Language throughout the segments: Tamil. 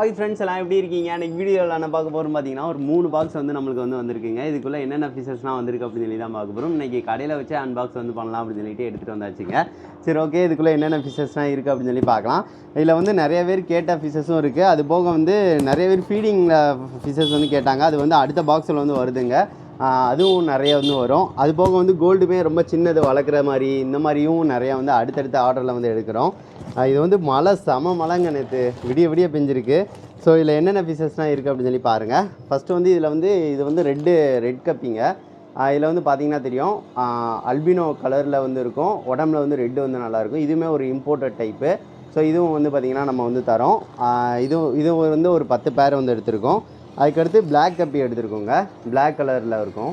ஹாய் ஃப்ரெண்ட்ஸ் எல்லாம் எப்படி இருக்கீங்க? எனக்கு வீடியோவில் என்ன பார்க்க போகிறோம் பார்த்தீங்கன்னா ஒரு மூணு பாக்ஸ் வந்து நம்மளுக்கு வந்து வந்திருக்குங்க. இதுக்குள்ளே என்னென்ன ஃபீச்சர்ஸ்லாம் வந்திருக்கு அப்படின்னு சொல்லி தான் பார்க்க போகிறோம் இன்றைக்கி கடையில் வச்சு அன்பாக்ஸ் வந்து பண்ணலாம் அப்படின்னு சொல்லிட்டு எடுத்துகிட்டு வந்தாச்சுங்க. சரி ஓகே இதுக்குள்ளே என்னென்ன ஃபீச்சர்ஸ்லாம் இருக்குது அப்படின்னு சொல்லி பார்க்கலாம். இதில் வந்து நிறைய பேர் கேட்ட ஃபீச்சர்ஸும் இருக்குது அது போக வந்து நிறைய பேர் ஃபீடிங்கில் ஃபீச்சர்ஸ் வந்து கேட்டாங்க. அது வந்து அடுத்த பாக்ஸில் வந்து வருதுங்க. அதுவும் நிறைய வந்து வரும். அது போக வந்து கோல்டுமே ரொம்ப சின்னது வளர்க்குற மாதிரி இந்த மாதிரியும் நிறையா வந்து அடுத்தடுத்த ஆர்டரில் வந்து எடுக்கிறோம். இது வந்து மழை செம மழைங்க நேற்று விடிய விடிய பெஞ்சிருக்கு. ஸோ இதில் என்னென்ன ஃபீச்சர்ஸ்லாம் இருக்குது அப்படின்னு சொல்லி பாருங்கள் ஃபஸ்ட்டு வந்து இதில் வந்து இது வந்து ரெட்டு ரெட் கப்பிங்க இதில் வந்து பார்த்தீங்கன்னா தெரியும். அல்பினோ கலரில் வந்து இருக்கும். உடம்புல வந்து ரெட்டு வந்து நல்லாயிருக்கும் இதுவுமே ஒரு இம்போர்ட்டட் டைப்பு ஸோ இதுவும் வந்து பார்த்திங்கன்னா நம்ம வந்து தரோம். ஆஹ் இதுவும் இது வந்து ஒரு பத்து பேர் வந்து எடுத்திருக்கோம். அதுக்கடுத்து பிளாக் கப்பி எடுத்துருக்கோங்க. பிளாக் கலரில் இருக்கும்.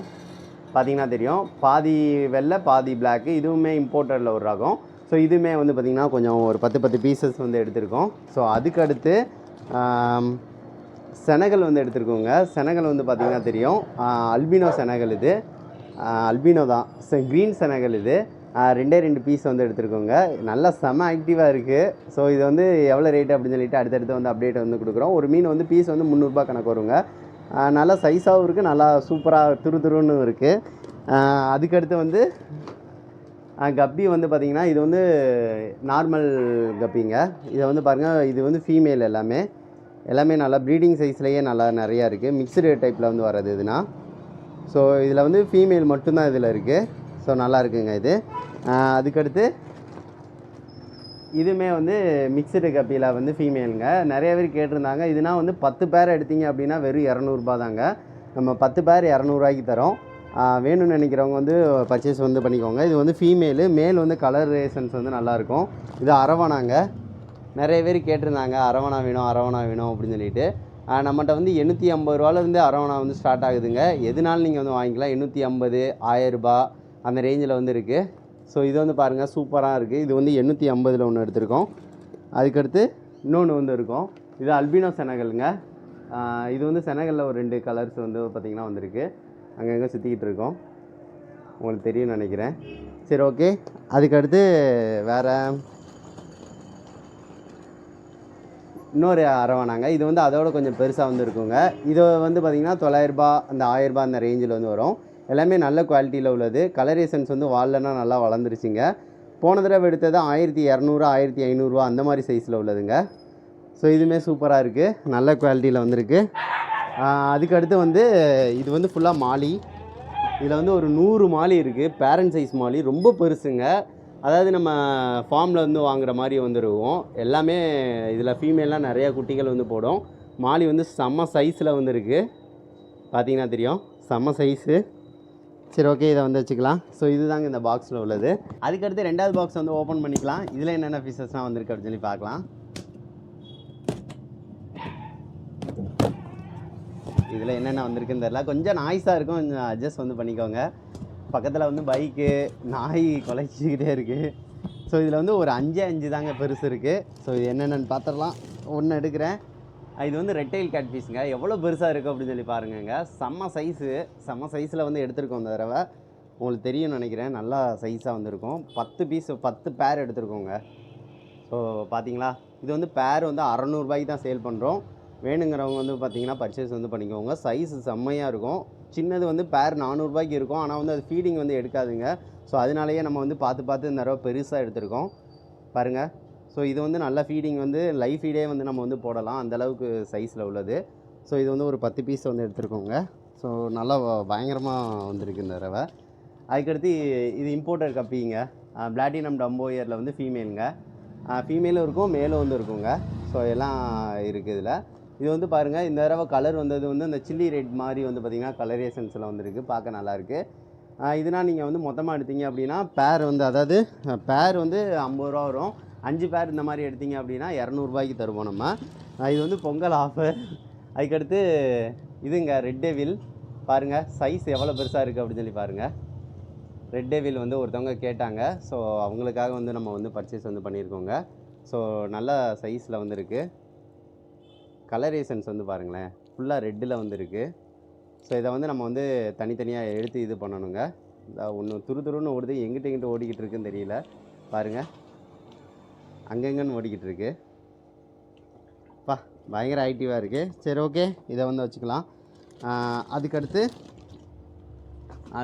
பார்த்திங்கன்னா தெரியும். பாதி வெள்ளை பாதி பிளாக்கு இதுவுமே இம்போர்ட்டடில் ஒரு ரகம். ஸோ இதுவுமே வந்து பார்த்திங்கன்னா கொஞ்சம் ஒரு பத்து பத்து பீசஸ் வந்து எடுத்திருக்கோம். ஸோ அதுக்கடுத்து செனகல் வந்து எடுத்துருக்கோங்க. செனகல் வந்து பார்த்திங்கன்னா தெரியும். அல்பினோ செனகல் இது. அல்பினோ தான் க்ரீன் செனகல் இது. ரெண்டே ரெண்டு பீஸ் வந்து எடுத்துருக்கோங்க. நல்லா செம ஆக்டிவாக இருக்குது ஸோ இது வந்து எவ்வளோ ரேட்டு அப்படின்னு சொல்லிட்டு அடுத்தடுத்து வந்து அப்டேட் வந்து கொடுக்குறோம். ஒரு மீன் வந்து பீஸ் வந்து முந்நூறுரூபா கணக்கு வருங்க. நல்லா சைஸாகவும் இருக்குது நல்லா சூப்பராக துரு துருன்னு இருக்குது அதுக்கடுத்து வந்து கப்பி வந்து பார்த்திங்கன்னா இது வந்து நார்மல் கப்பிங்க. இதை வந்து பாருங்கள் இது வந்து ஃபீமேல் எல்லாமே. எல்லாமே நல்லா ப்ரீடிங் சைஸ்லேயே நல்லா நிறையா இருக்குது மிக்சடு டைப்பில் வந்து வர்றது இதுனா. ஸோ இதில் வந்து ஃபீமேல் மட்டும்தான் இதில் இருக்குது ஸோ நல்லா இருக்குங்க இது அதுக்கடுத்து இதுவுமே வந்து மிக்சடு கப்பியில் வந்து ஃபீமேலுங்க நிறைய பேர் கேட்டிருந்தாங்க இதுனா வந்து பத்து பேர் எடுத்தீங்க அப்படின்னா வெறும் இரநூறுபா தாங்க. நம்ம பத்து பேர் இரநூறுவாய்க்கு தரோம். வேணும்னு நினைக்கிறவங்க வந்து பர்ச்சேஸ் வந்து பண்ணிக்கோங்க. இது வந்து ஃபீமேலு மேல் வந்து கலர் ரேஷன்ஸ் வந்து நல்லாயிருக்கும் இது அரவணாங்க. நிறைய பேர் கேட்டிருந்தாங்க அரவணா வேணும் அரவணா வேணும் அப்படின்னு சொல்லிட்டு. நம்மகிட்ட வந்து எண்ணூற்றி ஐம்பது ரூபாலேருந்து அரவணா வந்து ஸ்டார்ட் ஆகுதுங்க. எதுனாலும் நீங்கள் வந்து வாங்கிக்கலாம். எண்ணூற்றி ஐம்பது ஆயரூபா அந்த ரேஞ்சில் வந்து இருக்குது ஸோ இது வந்து பாருங்கள் சூப்பராக இருக்குது இது வந்து எண்ணூற்றி ஐம்பதில் ஒன்று எடுத்திருக்கோம். அதுக்கடுத்து இன்னொன்று வந்து இருக்கும். இது அல்பினோ செனகலுங்க இது வந்து செனகலில் ஒரு ரெண்டு கலர்ஸ் வந்து பார்த்திங்கன்னா வந்திருக்கு. அங்கங்கே சுற்றிக்கிட்டு இருக்கோம். உங்களுக்கு தெரியும்னு நினைக்கிறேன். சரி ஓகே அதுக்கடுத்து வேறு இன்னொரு அரவணாங்க. இது வந்து அதோட கொஞ்சம் பெருசாக வந்து இருக்குங்க. இது வந்து பார்த்திங்கன்னா தொள்ளாயிரரூபா அந்த ஆயிரரூபா அந்த ரேஞ்சில் வந்து வரும். எல்லாமே நல்ல குவாலிட்டியில் உள்ளது. கலரேஷன்ஸ் வந்து வால்லனா நல்லா வளர்ந்துருச்சுங்க. போன தடவை எடுத்தது ஆயிரத்தி இரநூறு ஆயிரத்தி ஐநூறுரூவா அந்த மாதிரி சைஸில் உள்ளதுங்க. ஸோ இதுவுமே சூப்பராக இருக்குது நல்ல குவாலிட்டியில் வந்திருக்கு. அதுக்கடுத்து அதுக்கு அடுத்து வந்து இது வந்து ஃபுல்லாக மாலி. இதில் வந்து ஒரு நூறு மாலி இருக்குது பேரண்ட் சைஸ் மாலி. ரொம்ப பெருசுங்க. அதாவது நம்ம ஃபார்மில் வந்து வாங்குற மாதிரி வந்துருவோம். எல்லாமே இதில் ஃபீமேல்லாம் நிறையா குட்டிகள் வந்து போடும். மாலி வந்து செம்ம சைஸில் வந்துருக்கு. பார்த்தீங்கன்னா தெரியும். செம்ம சைஸு சரி ஓகே இதை வந்து வச்சுக்கலாம். ஸோ இதுதாங்க இந்த பாக்ஸில் உள்ளது. அதுக்கடுத்து ரெண்டாவது பாக்ஸ் வந்து ஓப்பன் பண்ணிக்கலாம். இதில் என்னென்ன ஃபீச்சர்ஸ்லாம் வந்திருக்கு அப்படின்னு சொல்லி பார்க்கலாம். இதில் என்னென்ன வந்திருக்குன்னு தெரில கொஞ்சம் நாய்ஸாக இருக்கும். கொஞ்சம் அட்ஜஸ்ட் வந்து பண்ணிக்கோங்க. பக்கத்தில் வந்து பைக்கு நாய் குலைச்சிக்கிட்டே இருக்குது ஸோ இதில் வந்து ஒரு அஞ்சே அஞ்சு தாங்க பெருசு இருக்குது ஸோ இது என்னென்னு பார்த்துடலாம். ஒன்று எடுக்கிறேன். இது வந்து ரெட்டைல் கேட் பீஸுங்க எவ்வளோ பெருசாக இருக்குது அப்படின்னு சொல்லி பாருங்கங்க. செம்ம சைஸு செம்ம சைஸில் வந்து எடுத்திருக்கோம் இந்த தடவை. உங்களுக்கு தெரியும்னு நினைக்கிறேன். நல்லா சைஸாக வந்திருக்கும். பத்து பீஸ் பத்து பேர் எடுத்திருக்கோங்க. ஸோ பார்த்தீங்களா இது வந்து பேர் வந்து அறநூறுபாய்க்கு தான் சேல் பண்ணுறோம் வேணுங்கிறவங்க வந்து பார்த்தீங்கன்னா பர்ச்சேஸ் வந்து பண்ணிக்கோங்க. சைஸ் செம்மையாக இருக்கும். சின்னது வந்து பேர் நானூறுபாய்க்கு இருக்கும். ஆனால் வந்து அது ஃபீடிங் வந்து எடுக்காதுங்க. ஸோ அதனாலேயே நம்ம வந்து பார்த்து பார்த்து இந்த தடவை பெருசாக எடுத்திருக்கோம். பாருங்கள் ஸோ இது வந்து நல்ல ஃபீடிங் வந்து லைஃப் ஃபீடே வந்து நம்ம வந்து போடலாம். அந்த அளவுக்கு சைஸில் உள்ளது. ஸோ இது வந்து ஒரு பத்து பீஸ் வந்து எடுத்துருக்கோங்க. ஸோ நல்லா பயங்கரமாக வந்திருக்கு இந்த தடவை. அதுக்கடுத்து இது இம்போர்ட்டர் கப்பிங்க. பிளாட்டினம் டம்போயரில் வந்து ஃபீமேலுங்க ஃபீமேலும் இருக்கும் மேலும் வந்து இருக்குங்க. ஸோ எல்லாம் இருக்குது இதில். இது வந்து பாருங்கள் இந்த தடவை கலர் வந்தது வந்து இந்த சில்லி ரெட் மாதிரி வந்து பார்த்திங்கன்னா கலரேஷன்ஸில் வந்துருக்கு. பார்க்க நல்லாயிருக்கு இதனால் நீங்கள் வந்து மொத்தமாக எடுத்தீங்க அப்படின்னா பேர் வந்து அதாவது பேர் வந்து ஐம்பது ரூபா வரும். அஞ்சு பேர் இந்த மாதிரி எடுத்தீங்க அப்படின்னா இரநூறுபாய்க்கு தருவோம் நம்ம. இது வந்து பொங்கல் ஆஃபர் அதுக்கடுத்து இதுங்க ரெட் டெவில் பாருங்கள் சைஸ் எவ்வளோ பெருசாக இருக்குது அப்படின்னு சொல்லி பாருங்கள் ரெட் டேவில் வந்து ஒருத்தவங்க கேட்டாங்க. ஸோ அவங்களுக்காக வந்து நம்ம வந்து பர்ச்சேஸ் வந்து பண்ணியிருக்கோங்க. ஸோ நல்ல சைஸில் வந்து இருக்குது கலரேஷன்ஸ் வந்து பாருங்களேன். ஃபுல்லாக ரெட்டில் வந்து இருக்குது ஸோ இதை வந்து நம்ம வந்து தனித்தனியாக எடுத்து இது பண்ணணுங்க. ஒன்று துரு துருன்னு ஓடுது. எங்கிட்ட எங்கிட்ட ஓடிக்கிட்டு இருக்குன்னு தெரியல. பாருங்கள் அங்கங்கன்னு ஓடிக்கிட்டு இருக்கு பா பயங்கர ஆக்டிவாக இருக்குது சரி ஓகே இதை வந்து வச்சுக்கலாம். அதுக்கடுத்து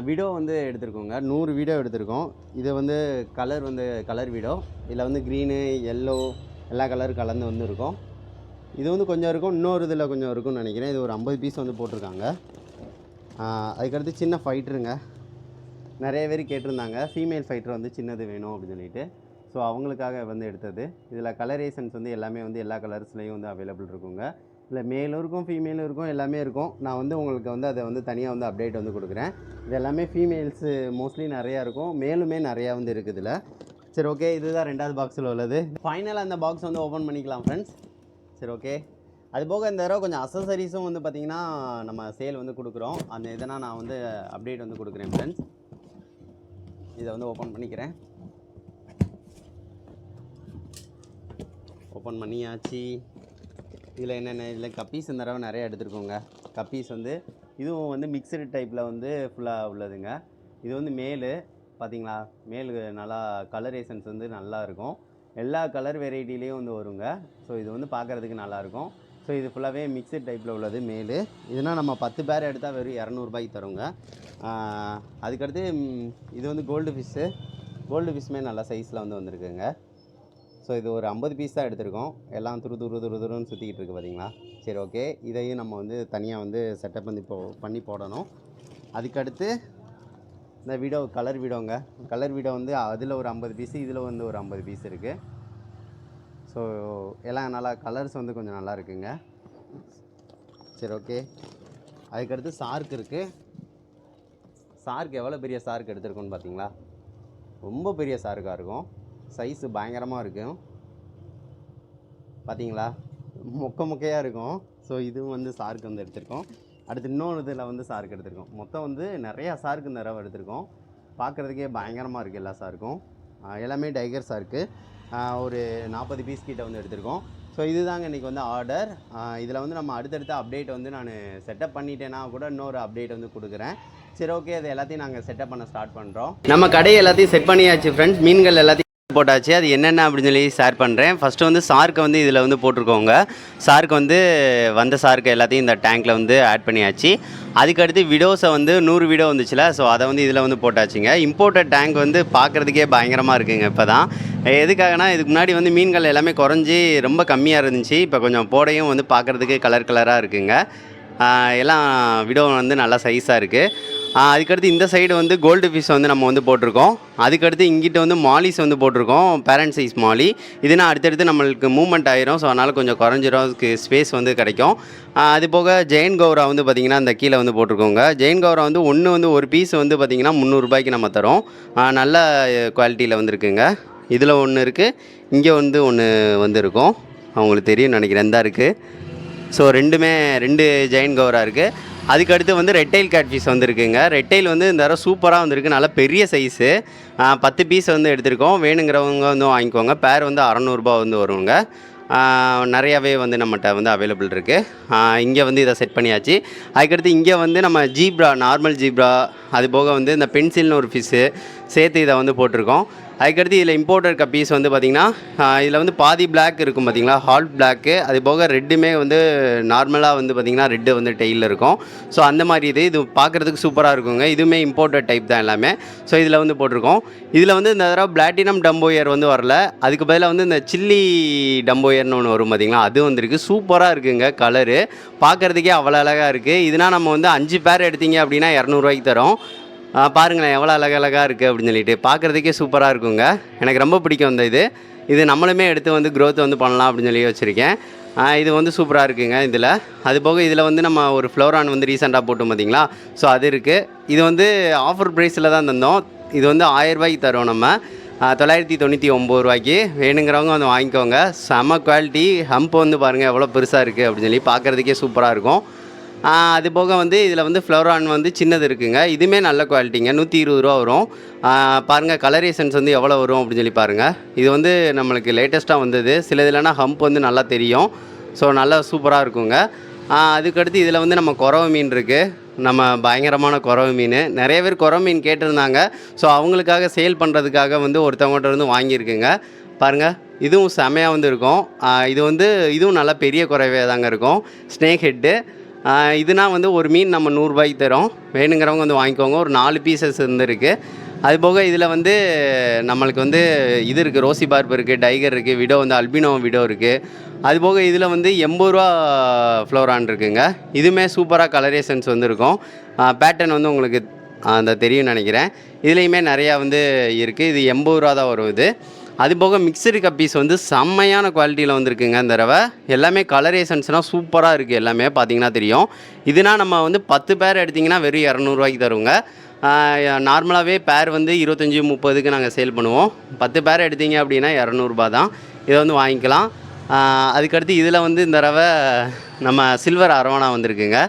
வீடியோ வந்து எடுத்திருக்கோங்க. நூறு வீடியோ எடுத்திருக்கோம். இது வந்து கலர் வந்து கலர் வீடியோ இதில் வந்து க்ரீனு எல்லோ எல்லா கலரும் கலந்து வந்து இருக்கும். இது வந்து கொஞ்சம் இருக்கும். இன்னொரு இதில் கொஞ்சம் இருக்கும்னு நினைக்கிறேன். இது ஒரு ஐம்பது பீஸ் வந்து போட்டிருக்காங்க. அதுக்கடுத்து சின்ன ஃபைட்ருங்க நிறைய பேர் கேட்டிருந்தாங்க. ஃபீமேல் ஃபைட்டர் வந்து சின்னது வேணும் அப்படின்னு சொல்லிட்டு. ஸோ அவங்களுக்காக வந்து எடுத்தது. இதில் கலரேஷன்ஸ் வந்து எல்லாமே வந்து எல்லா கலர்ஸ்லேயும் வந்து அவைலபிள் இருக்குங்க. இல்லை மேலும் இருக்கும் ஃபீமேலும் இருக்கும் எல்லாமே இருக்கும். நான் வந்து உங்களுக்கு வந்து அதை வந்து தனியாக வந்து அப்டேட் வந்து கொடுக்குறேன். இது எல்லாமே ஃபீமேல்ஸு மோஸ்ட்லி நிறையா இருக்கும். மேலுமே நிறையா வந்து இருக்குது இதில். சரி ஓகே இதுதான் ரெண்டாவது பாக்ஸில் உள்ளது. ஃபைனலாக அந்த பாக்ஸ் வந்து ஓப்பன் பண்ணிக்கலாம் ஃப்ரெண்ட்ஸ் சரி ஓகே அது போக இந்த தடவை கொஞ்சம் அசசரிஸும் வந்து பார்த்திங்கன்னா நம்ம சேல் வந்து கொடுக்குறோம். அந்த இதனால் நான் வந்து அப்டேட் வந்து கொடுக்குறேன் ஃப்ரெண்ட்ஸ் இதை வந்து ஓப்பன் பண்ணிக்கிறேன். ஓப்பன் பண்ணியாச்சு. இதில் என்னென்ன இதில் கப்பீஸ் இந்த தடவை நிறைய எடுத்துருக்கோங்க. கப்பீஸ் வந்து இதுவும் வந்து மிக்சடு டைப்பில் வந்து ஃபுல்லாக உள்ளதுங்க. இது வந்து மேலு பார்த்தீங்களா மேலு நல்லா கலரேஷன்ஸ் வந்து நல்லா இருக்கும். எல்லா கலர் வெரைட்டிலையும் வந்து வருங்க. ஸோ இது வந்து பார்க்குறதுக்கு நல்லாயிருக்கும் ஸோ இது ஃபுல்லாகவே மிக்சட் டைப்பில் உள்ளது மேலு. இதுனா நம்ம பத்து பேர் எடுத்தால் வெறும் இரநூறுபாய்க்கு தருங்க. அதுக்கடுத்து இது வந்து கோல்டு ஃபிஷ்ஷு கோல்டு ஃபிஷ்ஷுமே நல்லா சைஸில் வந்து வந்திருக்குங்க. ஸோ இது ஒரு ஐம்பது பீஸ் தான் எடுத்திருக்கோம். எல்லாம் துரு துரு துரு துருன்னு சுற்றிக்கிட்டு இருக்கு பார்த்தீங்களா சரி ஓகே இதையும் நம்ம வந்து தனியாக வந்து செட்டப் பண்ணி போ பண்ணி போடணும். அதுக்கடுத்து இந்த வீடோ கலர் வீடோங்க. கலர் வீடோ வந்து அதில் ஒரு ஐம்பது பீஸு இதில் வந்து ஒரு ஐம்பது பீஸ் இருக்குது ஸோ எல்லாம் நல்லா கலர்ஸ் வந்து கொஞ்சம் நல்லா இருக்குங்க. சரி ஓகே அதுக்கடுத்து சார்க் இருக்குது சார்க் எவ்வளோ பெரிய சார்க் எடுத்திருக்கோன்னு பார்த்தீங்களா ரொம்ப பெரிய சார்க்காக இருக்கும். சைஸு பயங்கரமாக இருக்கும் பார்த்தீங்களா மொக்க மொக்கையாக இருக்கும். ஸோ இதுவும் வந்து சாருக்கு வந்து எடுத்திருக்கோம். அடுத்து இன்னொரு இதில் வந்து சாருக்கு எடுத்திருக்கோம். மொத்தம் வந்து நிறையா சாருக்கு இந்த ரவை எடுத்திருக்கோம். பார்க்குறதுக்கே பயங்கரமாக இருக்குது எல்லா சாருக்கும். எல்லாமே டைகர் சாருக்கு. ஒரு நாற்பது பீஸ் கிட்ட வந்து எடுத்திருக்கோம். ஸோ இதுதாங்க இன்றைக்கி வந்து ஆர்டர் இதில் வந்து நம்ம அடுத்தடுத்த அப்டேட் வந்து நான் செட்டப் பண்ணிட்டேன்னா கூட இன்னொரு அப்டேட் வந்து கொடுக்குறேன். சரி ஓகே அது எல்லாத்தையும் நாங்கள் செட்டப் பண்ண ஸ்டார்ட் பண்ணுறோம் நம்ம கடை எல்லாத்தையும் செட் பண்ணியாச்சு ஃப்ரெண்ட்ஸ் மீன்கள் எல்லாத்தையும் போட்டாச்சு. அது என்னென்ன அப்படின்னு சொல்லி ஷேர் பண்ணுறேன் ஃபஸ்ட்டு வந்து சார்க்கு வந்து இதில் வந்து போட்டிருக்கோங்க. சார்க்கு வந்து வந்த சார்க்கு எல்லாத்தையும் இந்த டேங்க்கில் வந்து ஆட் பண்ணியாச்சு. அதுக்கடுத்து விடோஸை வந்து நூறு விடோ வந்துச்சுல. ஸோ அதை வந்து இதில் வந்து போட்டாச்சுங்க. இம்போர்ட்டட் டேங்க் வந்து பார்க்குறதுக்கே பயங்கரமாக இருக்குங்க இப்போ தான் எதுக்காகனா இதுக்கு முன்னாடி வந்து மீன்கள் எல்லாமே குறைஞ்சி ரொம்ப கம்மியாக இருந்துச்சு. இப்போ கொஞ்சம் போடையும் வந்து பார்க்குறதுக்கு கலர் கலராக இருக்குங்க. எல்லாம் விடோ வந்து நல்லா சைஸாக இருக்குது அதுக்கடுத்து இந்த சைடு வந்து கோல்டு ஃபிஷ் வந்து நம்ம வந்து போட்டிருக்கோம். அதுக்கடுத்து இங்கிட்ட வந்து மாலிஸ் வந்து போட்டிருக்கோம். பேரண்ட் சைஸ் மாலி இதுனா அடுத்தடுத்து நம்மளுக்கு மூவ்மெண்ட் ஆயிரும். ஸோ அதனால் கொஞ்சம் குறைஞ்சிரும் அதுக்கு ஸ்பேஸ் வந்து கிடைக்கும். அது போக ஜெயின் கௌரா வந்து பார்த்திங்கன்னா அந்த கீழே வந்து போட்டிருக்கோங்க. ஜெயின் கௌரா வந்து ஒன்று வந்து ஒரு பீஸ் வந்து பார்த்திங்கன்னா முந்நூறுபாய்க்கு நம்ம தரோம். நல்ல குவாலிட்டியில் வந்துருக்குங்க. இதில் ஒன்று இருக்குது இங்கே வந்து ஒன்று வந்து இருக்கும் அவங்களுக்கு தெரியும் நினைக்கிறேன். தான் இருக்குது ஸோ ரெண்டுமே ரெண்டு ஜெயின் கௌரா இருக்குது அதுக்கடுத்து வந்து ரெட்டைல் கேட்ஃபிஷ் வந்துருக்குங்க. ரெட்டைல் வந்து இந்த தடவை சூப்பராக வந்திருக்கு. நல்லா பெரிய சைஸு பத்து பீஸ் வந்து எடுத்திருக்கோம். வேணுங்கிறவங்க வந்து வாங்கிக்கோங்க. பேர் வந்து அறநூறுபா வந்து வருவாங்க நிறையாவே வந்து நம்மகிட்ட வந்து அவைலபிள் இருக்குது இங்கே வந்து இதை செட் பண்ணியாச்சு. அதுக்கடுத்து இங்கே வந்து நம்ம ஜீப்ரா நார்மல் ஜீப்ரா அது போக வந்து இந்த பென்சில்னு ஒரு ஃபிஷ்ஷு சேர்த்து இதை வந்து போட்டிருக்கோம். அதுக்கடுத்து இதில் இம்போர்ட்டட் கப்பீஸ் வந்து பார்த்திங்கன்னா இதில் வந்து பாதி பிளாக் இருக்கும் பார்த்திங்களா? ஹால்ட் பிளாக்கு அது போக ரெட்டுமே வந்து நார்மலாக வந்து பார்த்திங்கன்னா ரெட்டு வந்து டெய்லில் இருக்கும். ஸோ அந்த மாதிரி இது. இது பார்க்குறதுக்கு சூப்பராக இருக்குங்க. இதுவுமே இம்போர்ட்டட் டைப் தான் எல்லாமே. ஸோ இதில் வந்து போட்டிருக்கோம். இதில் வந்து இந்த தடவை பிளாட்டினம் டம்போயர் வந்து வரல. அதுக்கு பதிலாக வந்து இந்த சில்லி டம்போயர்னு ஒன்று வரும் பார்த்திங்களா? அது வந்துருக்கு. சூப்பராக இருக்குங்க கலரு பார்க்குறதுக்கே அவ்வளோ அழகாக இருக்குது இதனால் நம்ம வந்து அஞ்சு பேர் எடுத்தீங்க அப்படின்னா இரநூறுவாய்க்கு தரோம். பாருங்களேன் எவ்வளோ அழகழகாக இருக்குது அப்படின்னு சொல்லிட்டு. பார்க்குறதுக்கே சூப்பராக இருக்குங்க. எனக்கு ரொம்ப பிடிக்கும் இந்த இது. இது நம்மளுமே எடுத்து வந்து க்ரோத் வந்து பண்ணலாம் அப்படின்னு சொல்லி வச்சுருக்கேன் இது வந்து சூப்பராக இருக்குங்க இதில். அது போக இதில் வந்து நம்ம ஒரு ஃப்ளோரான் வந்து ரீசெண்டாக போட்டோம் பார்த்தீங்களா ஸோ அது இருக்குது இது வந்து ஆஃபர் ப்ரைஸில் தான் தந்தோம். இது வந்து ஆயரூபாய்க்கு தரோம் நம்ம. தொள்ளாயிரத்தி தொண்ணூற்றி ஒம்பது ரூபாய்க்கு. வேணுங்கிறவங்க வந்து வாங்கிக்கோங்க. செம குவாலிட்டி ஹம்ப் வந்து பாருங்கள் எவ்வளோ பெருசாக இருக்குது அப்படின்னு சொல்லி பார்க்குறதுக்கே சூப்பராக இருக்கும். அது போக வந்து இதில் வந்து ஃப்ளோரான் வந்து சின்னது இருக்குங்க. இதுவுமே நல்ல குவாலிட்டிங்க. நூற்றி இருபது ரூபா வரும். பாருங்கள் கலரேஷன்ஸ் வந்து எவ்வளோ வரும் அப்படின்னு சொல்லி பாருங்கள் இது வந்து நம்மளுக்கு லேட்டஸ்ட்டாக வந்தது. சில இதுலனா ஹம்ப் வந்து நல்லா தெரியும். ஸோ நல்லா சூப்பராக இருக்குங்க. அதுக்கடுத்து இதில் வந்து நம்ம குறவை மீன் இருக்குது நம்ம பயங்கரமான குறவை மீன். நிறைய பேர் குறவை மீன் கேட்டிருந்தாங்க. ஸோ அவங்களுக்காக சேல் பண்ணுறதுக்காக வந்து ஒருத்தவங்கள்ட்ட இருந்து வாங்கியிருக்குங்க. பாருங்கள் இதுவும் செமையாக வந்து இருக்கும். இது வந்து இதுவும் நல்லா பெரிய குறைவே தாங்க இருக்கும். ஸ்னேக் ஹெட்டு இதுனா வந்து ஒரு மீன் நம்ம நூறுரூபாய்க்கு தரோம். வேணுங்கிறவங்க வந்து வாங்கிக்கோங்க. ஒரு நாலு பீசஸ் இருந்துருக்கு. அது போக இதில் வந்து நம்மளுக்கு வந்து இது இருக்குது ரோசி பார்ப் இருக்குது டைகர் இருக்குது விடோ வந்து அல்பினோ விடோ இருக்குது அது போக இதில் வந்து எண்பது ரூபா ஃப்ளோரான் இருக்குங்க. இதுவுமே சூப்பராக கலரேஷன்ஸ் வந்து இருக்கும் பேட்டர்ன் வந்து உங்களுக்கு அந்த தெரியும் நினைக்கிறேன். இதுலேயுமே நிறையா வந்து இருக்குது இது எண்பது ரூபா தான் வரும் இது. அது போக மிக்சடு கப்பீஸ் வந்து செம்மையான குவாலிட்டியில் வந்திருக்குங்க இந்த தடவை. எல்லாமே கலரேஷன்ஸ்லாம் சூப்பராக இருக்குது எல்லாமே பார்த்தீங்கன்னா தெரியும். இதுனா நம்ம வந்து பத்து பேர் எடுத்திங்கன்னா வெறும் இரநூறுவாய்க்கு தருவோங்க. நார்மலாகவே பேர் வந்து இருபத்தஞ்சி முப்பதுக்கு நாங்கள் சேல் பண்ணுவோம். பத்து பேர் எடுத்தீங்க அப்படின்னா இரநூறுபா தான். இதை வந்து வாங்கிக்கலாம். அதுக்கடுத்து இதில் வந்து இந்த தடவை நம்ம சில்வர் அரோனா வந்திருக்குங்க.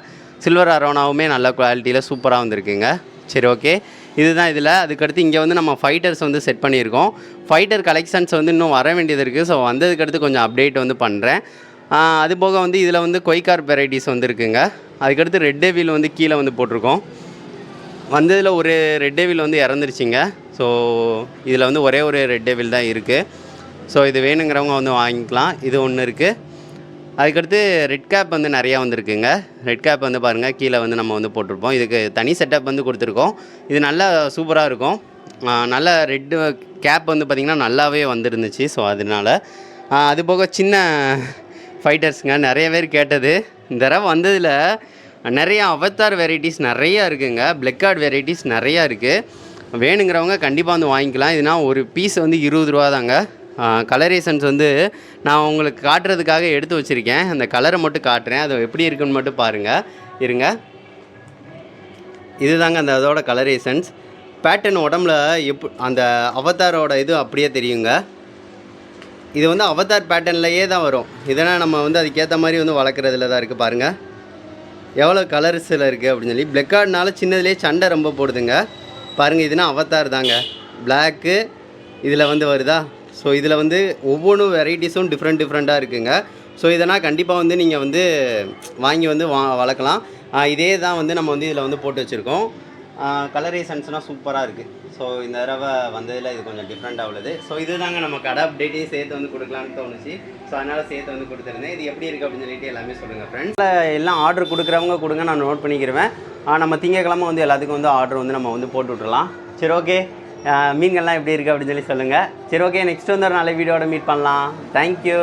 சில்வர் அரோனாவுமே நல்ல குவாலிட்டியில் சூப்பராக வந்திருக்குங்க. சரி ஓகே இதுதான் இதில். அதுக்கடுத்து இங்கே வந்து நம்ம ஃபைட்டர்ஸ் வந்து செட் பண்ணியிருக்கோம். ஃபைட்டர் கலெக்ஷன்ஸ் வந்து இன்னும் வர வேண்டியது இருக்குது ஸோ வந்ததுக்கடுத்து கொஞ்சம் அப்டேட் வந்து பண்ணுறேன் அது போக வந்து இதில் வந்து கொய்கார் வெரைட்டிஸ் வந்துருக்குங்க அதுக்கடுத்து ரெட் டேவில் வந்து கீழே வந்து போட்டிருக்கோம். வந்ததில் ஒரு ரெட் டேவில் வந்து இறந்துருச்சிங்க. ஸோ இதில் வந்து ஒரே ஒரு ரெட் டேவில் தான் இருக்குது ஸோ இது வேணுங்கிறவங்க வந்து வாங்கிக்கலாம். இது ஒன்று இருக்குது அதுக்கடுத்து ரெட் கேப் வந்து நிறையா வந்திருக்குங்க. ரெட் கேப் வந்து பாருங்கள் கீழே வந்து நம்ம வந்து போட்டிருப்போம். இதுக்கு தனி செட்டப் வந்து கொடுத்துருக்கோம். இது நல்லா சூப்பராக இருக்கும். நல்ல ரெட்டு கேப் வந்து பார்த்திங்கன்னா நல்லாவே வந்துருந்துச்சு. ஸோ அதனால அது போக சின்ன ஃபைட்டர்ஸுங்க நிறைய பேர் கேட்டது. இந்த தடவை வந்ததில் நிறைய அவத்தார் வெரைட்டிஸ் நிறையா இருக்குங்க. பிளக் கார்டு வெரைட்டிஸ் நிறையா இருக்குது வேணுங்கிறவங்க கண்டிப்பாக வந்து வாங்கிக்கலாம். இதுனா ஒரு பீஸ் வந்து இருபது ரூபா தாங்க கலரேஷன்ஸ் வந்து நான் உங்களுக்கு காட்டுறதுக்காக எடுத்து வச்சுருக்கேன். அந்த கலரை மட்டும் காட்டுறேன். அது எப்படி இருக்குன்னு மட்டும் பாருங்கள் இருங்க. இதுதாங்க அந்த அதோட கலரேஷன்ஸ் பேட்டர்ன் உடம்புல எப் அந்த அவதாரோட இது அப்படியே தெரியுங்க. இது வந்து அவதார் பேட்டர்ன்லையே தான் வரும். இதனால் நம்ம வந்து அதுக்கேற்ற மாதிரி வந்து வளர்க்குறதுல தான் இருக்குது பாருங்கள் எவ்வளோ கலர்ஸில் இருக்குது அப்படின்னு சொல்லி. பிளக் கார்டுனால சின்னதுலேயே சண்டை ரொம்ப போடுதுங்க. பாருங்கள் இதுனா அவத்தார் தாங்க. பிளாக்கு இதில் வந்து வருதா? ஸோ இதில் வந்து ஒவ்வொன்றும் வெரைட்டிஸும் டிஃப்ரெண்ட் டிஃப்ரெண்ட்டாக இருக்குங்க. ஸோ இதெல்லாம் கண்டிப்பாக வந்து நீங்கள் வந்து வாங்கி வந்து வா வளர்க்கலாம். இதே தான் வந்து நம்ம வந்து இதில் வந்து போட்டு வச்சுருக்கோம். கலரேஷன்ஸ்லாம் சூப்பராக இருக்குது ஸோ இந்த தடவை வந்ததில் இது கொஞ்சம் டிஃப்ரெண்ட்டாக உள்ளது. ஸோ இதுதாங்க நம்ம கடை அப்டேட்டையும் சேர்த்து வந்து கொடுக்கலான்னு தோணுச்சு. ஸோ அதனால் சேர்த்து வந்து கொடுத்துருந்தேன். இது எப்படி இருக்குது அப்படின்னு சொல்லிட்டு எல்லாமே சொல்லுங்கள் ஃப்ரெண்ட்ஸ் எல்லாம் ஆர்டர் கொடுக்குறவங்க கொடுங்க நான் நோட் பண்ணிக்கிறேன் நம்ம திங்கக்கிழமை வந்து எல்லாத்துக்கும் வந்து ஆர்டர் வந்து நம்ம வந்து போட்டு விட்றலாம் சரி ஓகே மீன்கள்லாம் எப்படி இருக்குது அப்படின்னு சொல்லி சொல்லுங்கள் சரி ஓகே நெக்ஸ்ட் வந்து ஒரு நல்ல வீடியோட மீட் பண்ணலாம். தேங்க்யூ